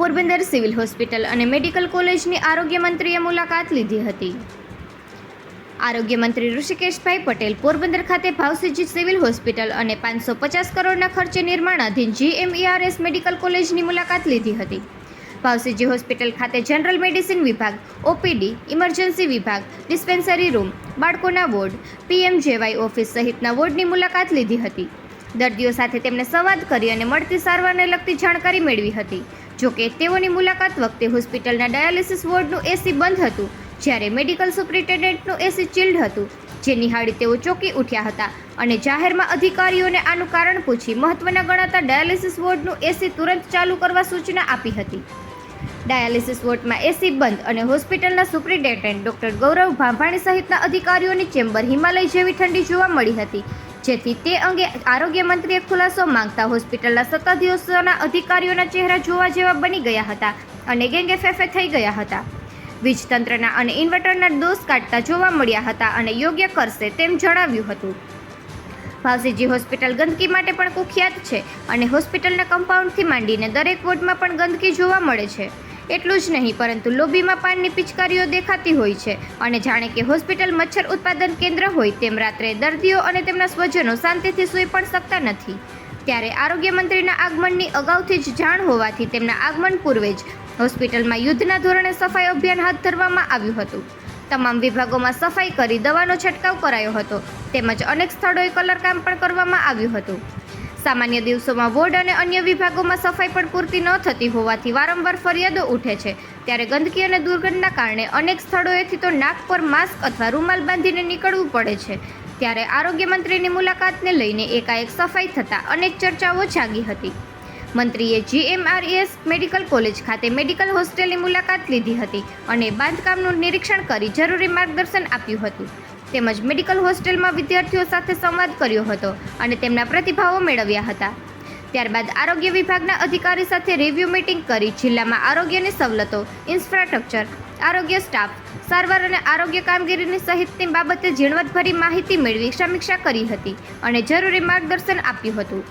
Porbandar civil hospital અને medical કોલેજની આરોગ્ય મંત્રીએ મુલાકાત લીધી હતી. આરોગ્ય મંત્રી ઋષિકેશભાઈ પટેલ પોરબંદર ખાતે ભાવસીજી સિવિલ હોસ્પિટલ અને પાંચસો પચાસ કરોડના ખર્ચે નિર્માણાધીન જીએમઈઆરએસ મેડિકલ કોલેજની મુલાકાત લીધી હતી. ભાવસીજી હોસ્પિટલ ખાતે જનરલ મેડિસિન વિભાગ, ઓપીડી, ઇમરજન્સી વિભાગ, ડિસ્પેન્સરી રૂમ, બાળકોના વોર્ડ, પીએમજેવાય ઓફિસ સહિતના વોર્ડની મુલાકાત લીધી હતી. દર્દીઓ સાથે તેમને સંવાદ કરી અને મળતી સારવારને લગતી જાણકારી મેળવી હતી. જોકે તેઓની મુલાકાત વખતે હોસ્પિટલના ડાયાલિસિસ વોર્ડનું એસી બંધ હતું, જ્યારે મેડિકલ સુપ્રિન્ટેન્ડન્ટનું એસી ચિલ્ડ હતું, જે નિહાળી તેઓ ચોંકી ઉઠ્યા હતા અને જાહેરમાં અધિકારીઓને આનું કારણ પૂછી મહત્વના ગણાતા ડાયાલિસિસ વોર્ડનું એસી તુરંત ચાલુ કરવા સૂચના આપી હતી. ડાયાલિસિસ વોર્ડમાં એસી બંધ અને હોસ્પિટલના સુપ્રિન્ટેન્ડન્ટ ડોક્ટર ગૌરવ ભાંભાણી સહિતના અધિકારીઓની ચેમ્બર હિમાલય જેવી ઠંડી જોવા મળી હતી જેથી તે અંગે આરોગ્ય મંત્રીએ ખુલાસો માંગતા હોસ્પિટલના સત્તાધીશોના અધિકારીઓના ચહેરા જોવા જેવા બની ગયા હતા અને ગેંગે ફેફે થઈ ગયા હતા. વીજતંત્રના અને ઇન્વર્ટરના દોષ કાઢતા જોવા મળ્યા હતા અને યોગ્ય કરશે તેમ જણાવ્યું હતું. ભાવસીજી હોસ્પિટલ ગંદકી માટે પણ કુખ્યાત છે અને હોસ્પિટલના કમ્પાઉન્ડથી માંડીને દરેક વોર્ડમાં પણ ગંદકી જોવા મળે છે. એટલું જ નહીં, પરંતુ લોબીમાં પાનની પિચકારીઓ દેખાતી હોય છે અને જાણે કે હોસ્પિટલ મચ્છર ઉત્પાદન કેન્દ્ર હોય તેમ રાત્રે દર્દીઓ અને તેમના સ્વજનો શાંતિથી સૂઈ પણ શકતા નથી. ત્યારે આરોગ્ય મંત્રીના આગમનની અગાઉથી જ જાણ હોવાથી તેમના આગમન પૂર્વે જ હોસ્પિટલમાં યુદ્ધના ધોરણે સફાઈ અભિયાન હાથ ધરવામાં આવ્યું હતું. તમામ વિભાગોમાં સફાઈ કરી દવાનો છંટકાવ કરાયો હતો. તેમજ અનેક સ્થળોએ કલરકામ પણ કરવામાં આવ્યું હતું. સામાન્ય દિવસોમાં વોર્ડ અને અન્ય વિભાગોમાં સફાઈ પણ પૂરતી ન થતી હોવાથી વારંવાર ફરિયાદો ઉઠે છે. ત્યારે ગંદકી અને દુર્ગંધના કારણે અનેક સ્થળોએથી તો નાક પર માસ્ક અથવા રૂમાલ બાંધીને નીકળવું પડે છે. ત્યારે આરોગ્ય મંત્રીની મુલાકાતને લઈને એકાએક સફાઈ થતાં અનેક ચર્ચાઓ જાગી હતી. મંત્રીએ જીએમઆરએસ મેડિકલ કોલેજ ખાતે મેડિકલ હોસ્ટેલની મુલાકાત લીધી હતી અને બાંધકામનું નિરીક્ષણ કરી જરૂરી માર્ગદર્શન આપ્યું હતું. તેમજ મેડિકલ હોસ્ટેલમાં વિદ્યાર્થીઓ સાથે સંવાદ કર્યો હતો અને તેમના પ્રતિભાવો મેળવ્યા હતા. ત્યારબાદ આરોગ્ય વિભાગના અધિકારી સાથે રિવ્યૂ મિટિંગ કરી જિલ્લામાં આરોગ્યની સવલતો ઇન્ફ્રાસ્ટ્રક્ચર આરોગ્ય સ્ટાફ સારવાર અને આરોગ્ય કામગીરીની સહિતની બાબતે ઝીણવટભરી માહિતી મેળવી સમીક્ષા કરી હતી અને જરૂરી માર્ગદર્શન આપ્યું હતું.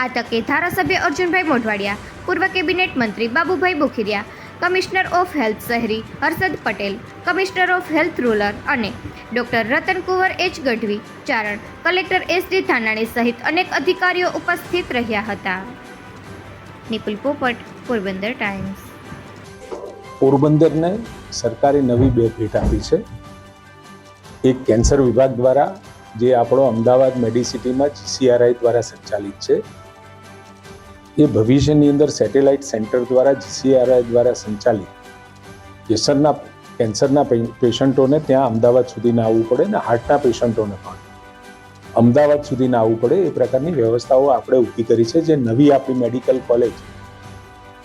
આ તકે ધારાસભ્ય અર્જુનભાઈ મોઢવાડિયા, પૂર્વ કેબિનેટ મંત્રી Babubhai Bokhiria commissioner of health શહેરી Harshad Patel, commissioner of health rural અને doctor Ratankunwar H Gadhvi, Charan collector S D Dhanani સહિત અનેક અધિકારીઓ ઉપસ્થિત રહ્યા હતા. નિપુલ પોપટ, પોરબંદર ટાઈમ્સ. પોરબંદરને સરકારે નવી બે ભેટ આપી છે. એક કેન્સર વિભાગ દ્વારા જે આપણો અમદાવાદ મેડિસિટીમાં જીસીઆરઆઈ દ્વારા સંચાલિત છે. એ ભવિષ્યની અંદર સેટેલાઇટ સેન્ટર દ્વારા, જીસીઆરઆઈ દ્વારા સંચાલિત કેસરના, કેન્સરના પેશન્ટોને ત્યાં અમદાવાદ સુધી ના આવવું પડે ને હાર્ટના પેશન્ટોને પણ. અમદાવાદ સુધી ના આવવું પડે એ પ્રકારની વ્યવસ્થાઓ આપણે ઊભી કરી છે, જે નવી આપણી મેડિકલ કોલેજ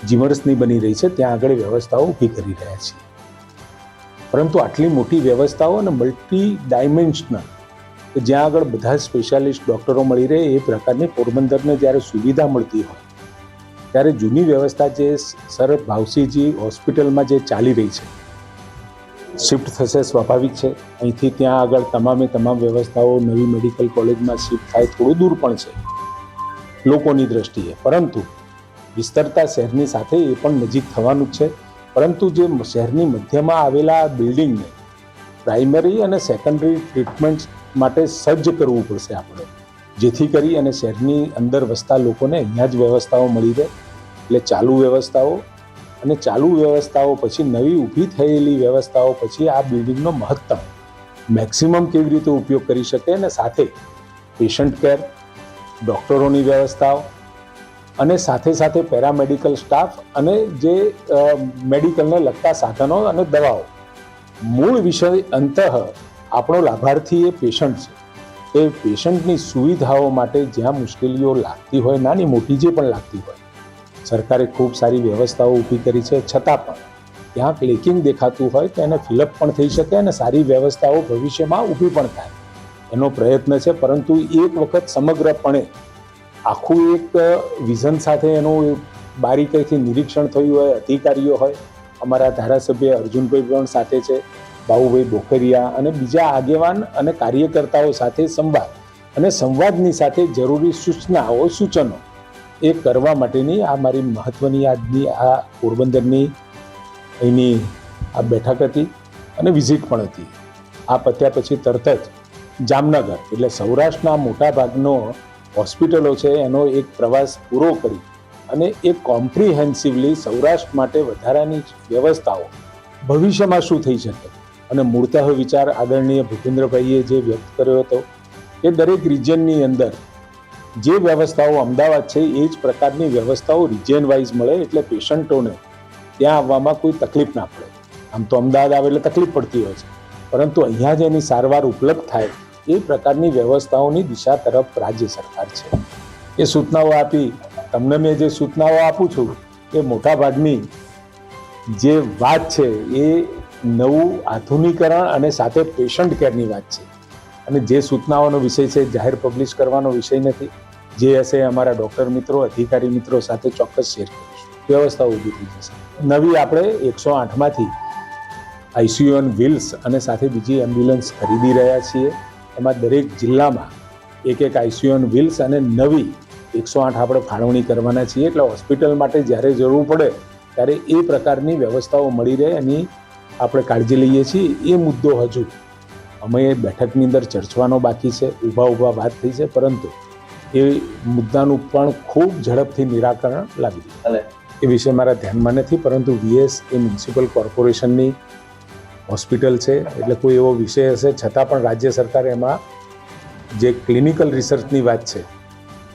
જીમર્સની બની રહી છે, ત્યાં આગળ વ્યવસ્થાઓ ઊભી કરી રહ્યા છીએ. પરંતુ આટલી મોટી વ્યવસ્થાઓ અને મલ્ટી ડાયમેન્શનલ જ્યાં આગળ બધા સ્પેશિયાલિસ્ટ ડૉક્ટરો મળી રહે એ પ્રકારની પોરબંદરને જ્યારે સુવિધા મળતી હોય ત્યારે જૂની વ્યવસ્થા જે સર ભાવસીજી હોસ્પિટલમાં જે ચાલી રહી છે, શિફ્ટ થશે સ્વાભાવિક છે. અહીંથી ત્યાં આગળ તમામે તમામ વ્યવસ્થાઓ નવી મેડિકલ કોલેજમાં શિફ્ટ થાય થોડું દૂર પણ છે, લોકોની દ્રષ્ટિએ. પરંતુ વિસ્તરતા શહેરની સાથે એ પણ નજીક થવાનું જ છે. પરંતુ જે શહેરની મધ્યમાં આવેલા બિલ્ડિંગને પ્રાઇમરી અને સેકન્ડરી ટ્રીટમેન્ટ માટે સજ્જ કરવું પડશે આપણે. જેથી કરી અને શહેરની અંદર વસતા લોકોને અહીંયા જ વ્યવસ્થાઓ મળી રહે. એટલે ચાલુ વ્યવસ્થાઓ અને ચાલુ વ્યવસ્થાઓ પછી નવી ઊભી થયેલી વ્યવસ્થાઓ પછી આ બિલ્ડિંગનો મહત્તમ. મેક્સિમમ કેવી રીતે ઉપયોગ કરી શકે અને સાથે પેશન્ટ કેર ડૉક્ટરોની વ્યવસ્થાઓ અને સાથે સાથે પેરામેડિકલ સ્ટાફ અને જે મેડિકલને લગતા સાધનો અને દવાઓ. મૂળ વિષય અંતઃ આપણો લાભાર્થી એ પેશન્ટ છે. એ પેશન્ટની સુવિધાઓ માટે જ્યાં મુશ્કેલીઓ લાગતી હોય, નાની મોટી જે પણ લાગતી હોય. સરકારે ખૂબ સારી વ્યવસ્થાઓ ઊભી કરી છે, છતાં પણ ક્યાંક લેકિંગ દેખાતું હોય તો એને ફિલઅપ પણ થઈ શકે અને સારી વ્યવસ્થાઓ ભવિષ્યમાં ઊભી પણ થાય. એનો પ્રયત્ન છે, પરંતુ એક વખત સમગ્રપણે આખું એક વિઝન સાથે એનું બારીકાઈથી નિરીક્ષણ થયું હોય, અધિકારીઓ હોય. અમારા ધારાસભ્ય અર્જુનભાઈ પણ સાથે છે. બાબુભાઈ બોખરિયા અને બીજા આગેવાન અને કાર્યકર્તાઓ સાથે સંવાદ અને સંવાદની સાથે જરૂરી સૂચનાઓ, સૂચનો એ કરવા માટેની આ મારી મહત્ત્વની આજની આ પોરબંદરની અહીંની આ બેઠક હતી અને વિઝિટ પણ હતી. આ પત્યા પછી તરત જ જામનગર એટલે સૌરાષ્ટ્રના મોટાભાગનો હોસ્પિટલો છે એનો એક પ્રવાસ પૂરો કરી અને એ કોમ્પ્રિહેન્સિવલી સૌરાષ્ટ્ર માટે વધારાની વ્યવસ્થાઓ ભવિષ્યમાં શું થઈ શકે? અને મૂળતઃ વિચાર આદરણીય ભૂપેન્દ્રભાઈએ જે વ્યક્ત કર્યો હતો એ દરેક રિજનની અંદર જે વ્યવસ્થાઓ અમદાવાદ છે, એ જ પ્રકારની વ્યવસ્થાઓ રિજિયન વાઇઝ મળે એટલે પેશન્ટોને ત્યાં આવવામાં કોઈ તકલીફ ના પડે. આમ તો અમદાવાદ આવે એટલે તકલીફ પડતી હોય છે. પરંતુ અહીંયા જ એની સારવાર ઉપલબ્ધ થાય, એ પ્રકારની વ્યવસ્થાઓની દિશા તરફ રાજ્ય સરકાર છે. એ સૂચનાઓ આપી, તમને મેં જે સૂચનાઓ આપું છું, એ મોટાભાગની જે વાત છે, એ નવું આધુનિકરણ અને સાથે પેશન્ટ કેરની વાત છે. અને જે સૂચનાઓનો વિષય છે, જાહેર પબ્લિશ કરવાનો વિષય નથી, જે હશે અમારા ડૉક્ટર મિત્રો, અધિકારી મિત્રો સાથે ચોક્કસ શેર કરીશું. વ્યવસ્થા ઊભી થઈ જશે. નવી આપણે એકસો આઠમાંથી આઈસીયુ ઓન વ્હીલ્સ અને સાથે બીજી એમ્બ્યુલન્સ ખરીદી રહ્યા છીએ. એમાં દરેક જિલ્લામાં એક એક આઈસીયુ ઓન વ્હીલ્સ અને નવી એકસો આઠ આપણે ફાળવણી કરવાના છીએ. એટલે હોસ્પિટલ માટે જ્યારે જરૂર પડે, ત્યારે એ પ્રકારની વ્યવસ્થાઓ મળી રહે. એની આપણે કાળજી લઈએ છીએ એ મુદ્દો હજુ. અમે બેઠકની અંદર ચર્ચવાનો બાકી છે ઊભા ઊભા વાત થઈ છે પરંતુ એ મુદ્દાનું પણ ખૂબ ઝડપથી નિરાકરણ લાવી દીધું એ વિશે મારા ધ્યાનમાં નથી પરંતુ વીએસ એ મ્યુનિસિપલ કોર્પોરેશનની હોસ્પિટલ છે એટલે કોઈ એવો વિષય હશે છતાં પણ રાજ્ય સરકાર એમાં જે ક્લિનિકલ રિસર્ચની વાત છે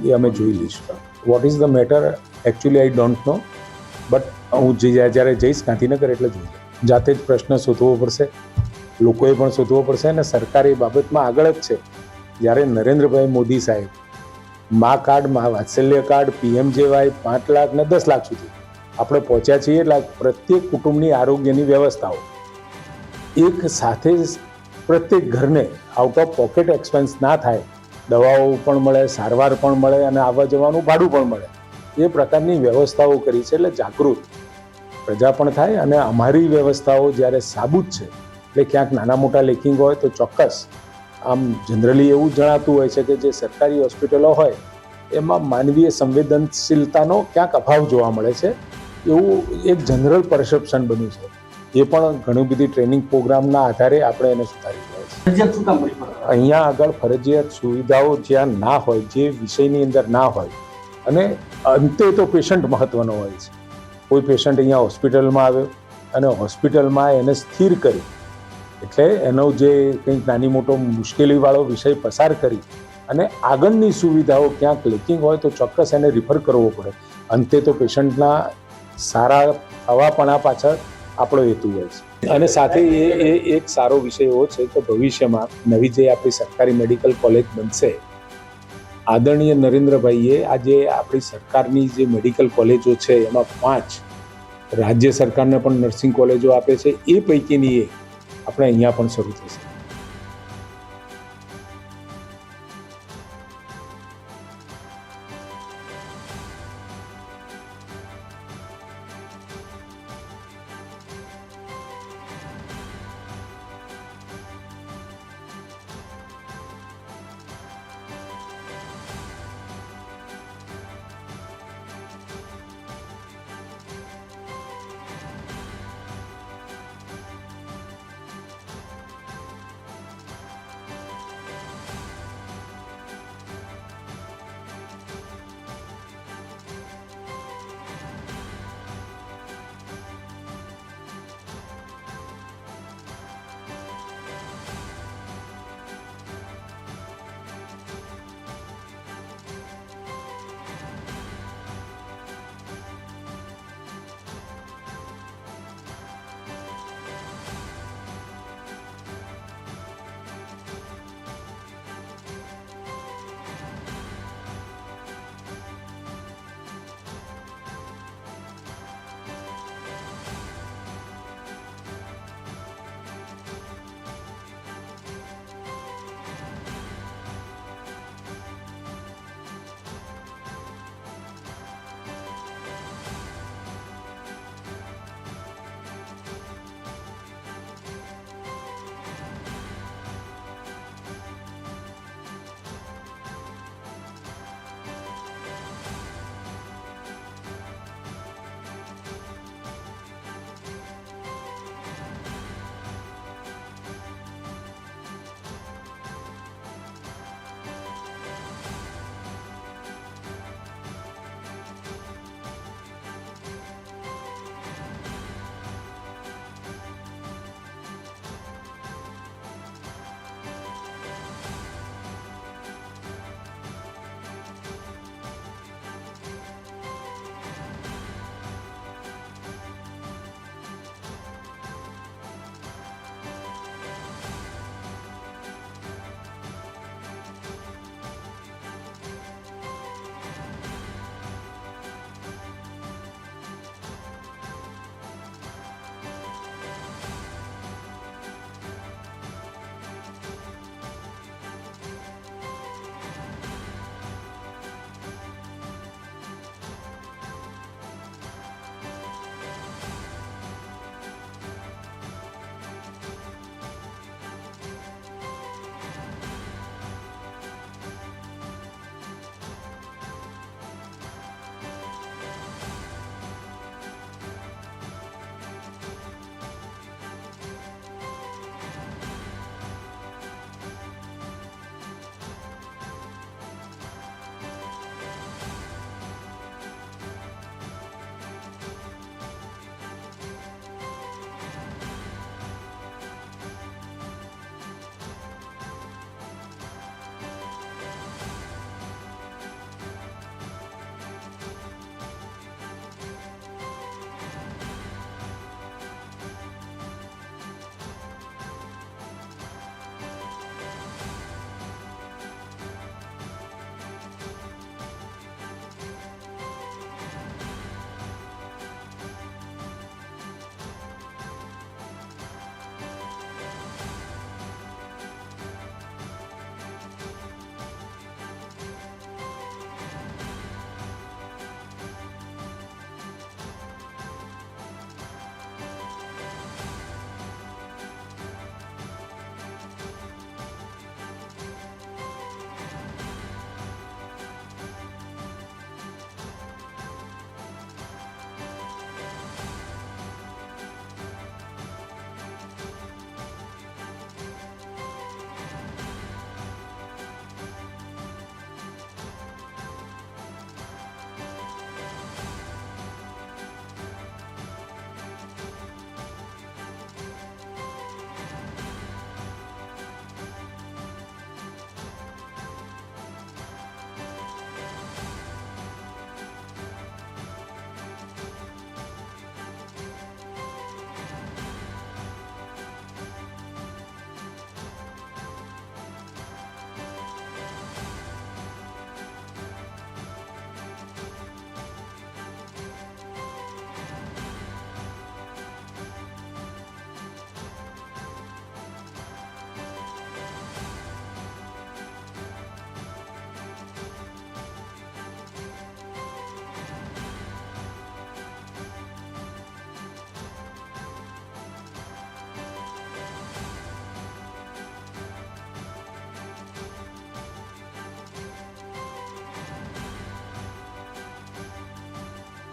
એ અમે જોઈ લઈશું. What is the matter actually I don't know but હું જે જ્યારે જઈશ ગાંધીનગર એટલે જોઈએ જાતે જ પ્રશ્ન શોધવો પડશે. લોકોએ પણ શોધવો પડશે અને સરકાર એ બાબતમાં આગળ જ છે. જ્યારે નરેન્દ્રભાઈ મોદી સાહેબ મા કાર્ડ, મા વાત્સલ્ય કાર્ડ પીએમજેવાય પાંચ લાખ ને દસ લાખ સુધી આપણે પહોંચ્યા છીએ એટલે પ્રત્યેક કુટુંબની આરોગ્યની વ્યવસ્થાઓ. એક સાથે પ્રત્યેક ઘરને આઉટ ઓફ પોકેટ એક્સપેન્સ ના થાય. દવાઓ પણ મળે, સારવાર પણ મળે અને આવવા જવાનું ભાડું પણ મળે. એ પ્રકારની વ્યવસ્થાઓ કરી છે એટલે જાગૃત. પ્રજા પણ થાય અને અમારી વ્યવસ્થાઓ જ્યારે સાબુત છે એટલે ક્યાંક નાના મોટા લેકિંગ હોય તો ચોક્કસ આમ જનરલી એવું જણાતું હોય છે કે જે સરકારી હોસ્પિટલો હોય એમાં માનવીય સંવેદનશીલતાનો ક્યાંક અભાવ જોવા મળે છે. એવું એક જનરલ પરસેપ્શન બન્યું છે. એ પણ ઘણી બધી ટ્રેનિંગ પ્રોગ્રામના આધારે આપણે એને સુધારી રહ્યા છીએ અહીંયા આગળ ફરજિયાત સુવિધાઓ જ્યાં ના હોય જે વિષયની અંદર ના હોય અને અંતે તો પેશન્ટ મહત્વનો હોય છે. કોઈ પેશન્ટ અહીંયા હોસ્પિટલમાં આવ્યો અને હોસ્પિટલમાં એને સ્થિર કરી એટલે એનો જે કંઈક નાની મોટો મુશ્કેલીવાળો વિષય પસાર કરી અને આગળની સુવિધાઓ ક્યાંક લેકિંગ હોય તો ચોક્કસ એને રિફર કરવો પડે. અંતે તો પેશન્ટના સારા થવાપણા પાછળ આપણો હેતુ હોય છે. અને સાથે એ એક સારો વિષય એવો છે કે ભવિષ્યમાં નવી જે આપણી સરકારી મેડિકલ કોલેજ બનશે આદરણીય નરેન્દ્રભાઈએ આજે આપણી સરકારની જે મેડિકલ કોલેજો છે, એમાં પાંચ રાજ્ય સરકારને પણ નર્સિંગ કોલેજો આપે છે. એ પૈકીની એક આપણે અહીંયા પણ શરૂ થશે.